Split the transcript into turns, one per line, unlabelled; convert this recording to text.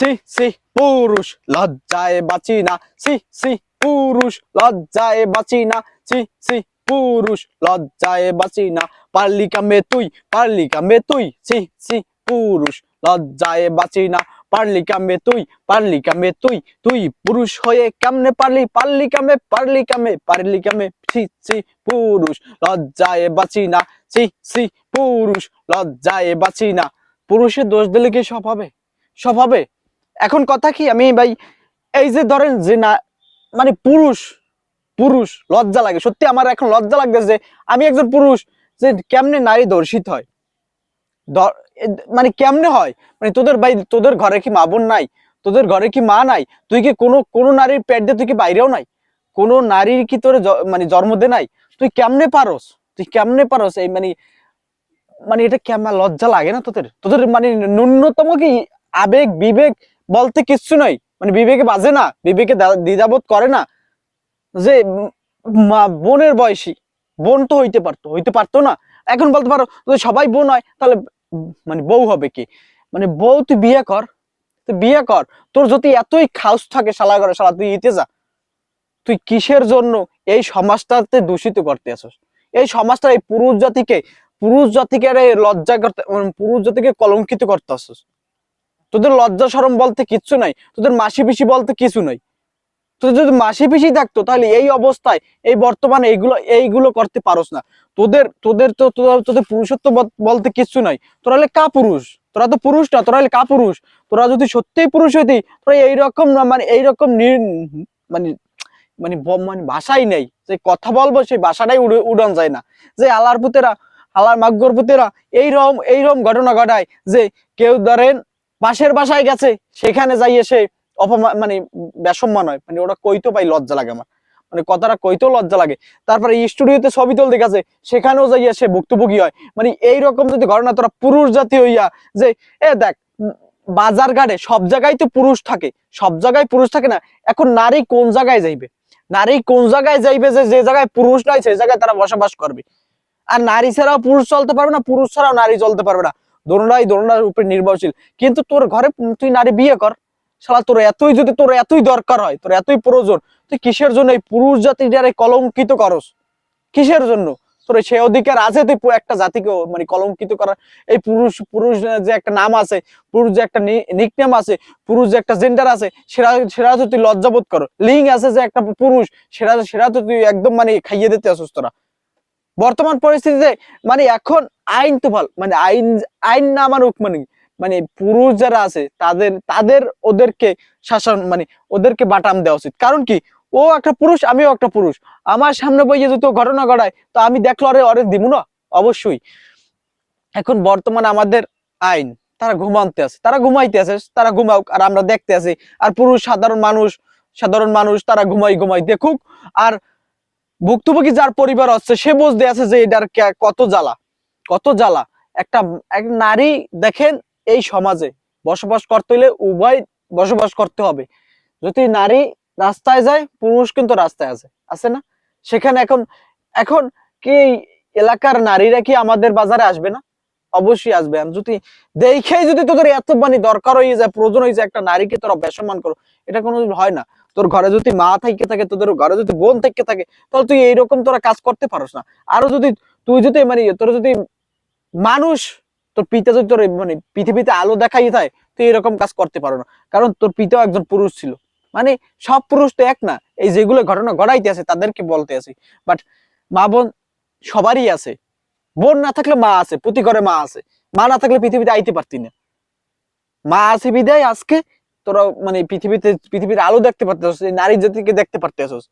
C C, পুরুষ, লজ্জায় বাঁচি না। সি সি, পুরুষ, লজ্জায় বাঁচি না। সি সি, পুরুষ, লজ্জায় বাঁচি না। পারলি কামে তুই পারলি কামে তুই। সি সি, পুরুষ, লজ্জায় বাঁচি না। পারলি কামে তুই পারলি কামে তুই। তুই পুরুষ হয়ে কেমনে পারলি? পারলি কামে পারলি কামে পারলি কামে সি সি, পুরুষ, লজ্জায় বাঁচি না। সি সি, পুরুষ, লজ্জায় বাঁচি না। পুরুষের দোষ দিলে কি সব হবে? সব হবে? এখন কথা কি, আমি ভাই, এই যে ধরেন যে না মানে পুরুষ পুরুষ, লজ্জা লাগে। সত্যি আমার এখন লজ্জা লাগতেছে যে আমি একজন পুরুষ, যে কেমনে নারী দর্শিত হয়? মানে কেমনে হয়? মানে তোদের ভাই, তোদের ঘরে কি মা বোন নাই? তোদের ঘরে কি মা নাই? তুই কি কোনো কোনো নারীর পেট দিয়ে তুই কি বাইরেও নাই? কোনো নারীর কি তোর মানে জন্ম দে নাই? তুই কেমনে পারস? তুই কেমনে পারস এই মানে মানে এটা কেমন লজ্জা লাগে না তোদের? তোদের মানে ন্যূনতম কি আবেগ, বিবেক বলতে কিচ্ছু নাই। মানে বিবেকে বাজে না, বিবেকে দ্বিধাবোধ করে না যে বোনের বয়সী, বোন তো হইতে পারতো হইতে পারতো না। এখন বলতে পারো যদি সবাই বোন হয়, তাহলে মানে বউ হবে কি? মানে বউ তুই বিয়ে কর, তুই বিয়ে কর। তোর যদি এতই খাউস থাকে শালা করে শালা তুই ইতে যা। তুই কিসের জন্য এই সমাজটাতে দূষিত করতে আসস? এই সমাজটা এই পুরুষ জাতিকে পুরুষ জাতিকে লজ্জা করতে পুরুষ জাতিকে কলঙ্কিত করতে আসস? তোদের লজ্জা সরম বলতে কিচ্ছু নাই, তোদের মাসি পিসি বলতে কিছু নাই। তোদের যদি মাসি পিসি থাকতো, তাহলে এই অবস্থায়, এই বর্তমানে এইগুলো এইগুলো করতে পারোস না। তোদের তোদের তো, তোদের পুরুষত্ব বল- বলতে কিচ্ছু নাই। তোরা হলে কা পুরুষ তোরা তো পুরুষ না, তোরা হলে কা পুরুষ তোরা যদি সত্যিই পুরুষ হইতি, তোরা এইরকম না মানে এইরকম মানে মানে মানে ভাষাই নেই। যে কথা বলব, সেই ভাষাটাই উড়ে- উড়ান যায় না। যে আলার পুতেরা আলার মাগ্গর পুতেরা এইরকম এইরকম ঘটনা ঘটায় যে কেউ ধরেন পাশের বাসায় গেছে, সেখানে যাই এসে অপমান মানে বেসম্মান হয়। মানে ওরা কইতো পাই লজ্জা লাগে আমার। মানে কথাটা কইতেও লজ্জা লাগে। তারপরে স্টুডিওতে ছবি তুলতে গেছে, সেখানেও যাইয়া সে ভুক্তভোগী হয়। মানে এইরকম যদি ঘটনা, তোরা পুরুষ জাতি হইয়া যে, এ দেখ, বাজার ঘাটে সব জায়গায় তো পুরুষ থাকে। সব জায়গায় পুরুষ থাকে না। এখন নারী কোন জায়গায় যাইবে? নারী কোন জায়গায় যাইবে যে যে জায়গায় পুরুষ নাই, সেই জায়গায় তারা বসবাস করবে। আর নারী ছাড়াও পুরুষ চলতে পারবে না, পুরুষ ছাড়াও নারী চলতে পারবে না। দোনোটাই দোনোটার উপরে নির্ভরশীল। কিন্তু তোর ঘরে তুই নারী বিয়ে কর, শালা তোর এতই যদি তোর এতই দরকার হয়, তোর এতই প্রয়োজন, তুই কিসের জন্য এই পুরুষ জাতিটারে কলঙ্কিত করস? কিসের জন্য? তোর সে অধিকার আছে, তুই একটা জাতিকে মানে কলঙ্কিত করার। এই পুরুষ পুরুষ যে একটা নাম আছে, পুরুষ যে একটা নিকনেম আছে, পুরুষ যে একটা জেন্ডার আছে সেটা সেটা তো তুই লজ্জাবোধ করো। লিঙ্গ আছে যে একটা পুরুষ সেটা সেটা তো তুই একদম মানে খাইয়ে দিতে আসিস তোরা। বর্তমান পরিস্থিতিতে মানে এখন আইন তো ভালো মানে আইন আইন না মানুক মানে মানে পুরুষ যারা আছে, তাদের তাদের ওদেরকে শাসন মানে ওদেরকে বাটাম দেওয়া উচিত। কারণ কি? ও একটা পুরুষ, আমিও একটা পুরুষ। আমার সামনে বইয়ে যদি ঘটনা ঘটায়, তো আমি দেখল, আরে, অরে, দিমু না? অবশ্যই। এখন বর্তমানে আমাদের আইন, তারা ঘুমাতে আছে, তারা ঘুমাইতে আছে, তারা ঘুমাওক আর আমরা দেখতে আছি। আর পুরুষ, সাধারণ মানুষ সাধারণ মানুষ, তারা ঘুমাই ঘুমাই দেখুক। আর ভুক্তভোগী যার পরিবার হচ্ছে, সে বুঝতে আছে যে এটার কত জ্বালা। কত জ্বালা? একটা, এক নারী দেখেন এই সমাজে বসবাস করতে হলে উভয় বসবাস করতে হবে। যদি নারী রাস্তায় যায়, পুরুষ কিন্তু রাস্তায় আছে আছে না? সেখানে এখন এখন কি এলাকার নারীরা কি আমাদের বাজারে আসবে না? অবশ্যই আসবে। আর যদি দেখে যদি তোদের এত মানে দরকার হয়ে যায়, প্রয়োজন হয়ে যায়, একটা নারীকে তোরা বেসম্মান করো, এটা কোনো হয় না। তোর ঘরে যদি মা থেকে থাকে, তোদের ঘরে যদি বোন থেকে থাকে, তাহলে তুই এইরকম তোরা কাজ করতে পারস না। আরও যদি, তুই যদি মানে তোর যদি মানুষ তোর পিতা যদি তোর মানে পৃথিবীতে আলো দেখাই দেয় তুই এরকম কাজ করতে পারো না। কারণ তোর পিতাও একজন পুরুষ ছিল। মানে সব পুরুষ তো এক না। এই যেগুলো ঘটনা ঘটাইতে আছে, তাদেরকে বলতে আছে। বাট মা বোন সবারই আছে। বোন না থাকলে মা আছে প্রতি ঘরে মা আছে। মা না থাকলে পৃথিবীতে আইতে পারতি না। মা আছে বিদায়, আজকে তোরা মানে পৃথিবীতে, পৃথিবীর আলো দেখতে পারতেছিস নারী জাতিকে দেখতে পারতে পারতেছিস।